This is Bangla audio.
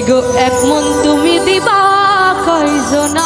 গো এক মন তুমি দিবা কয়জন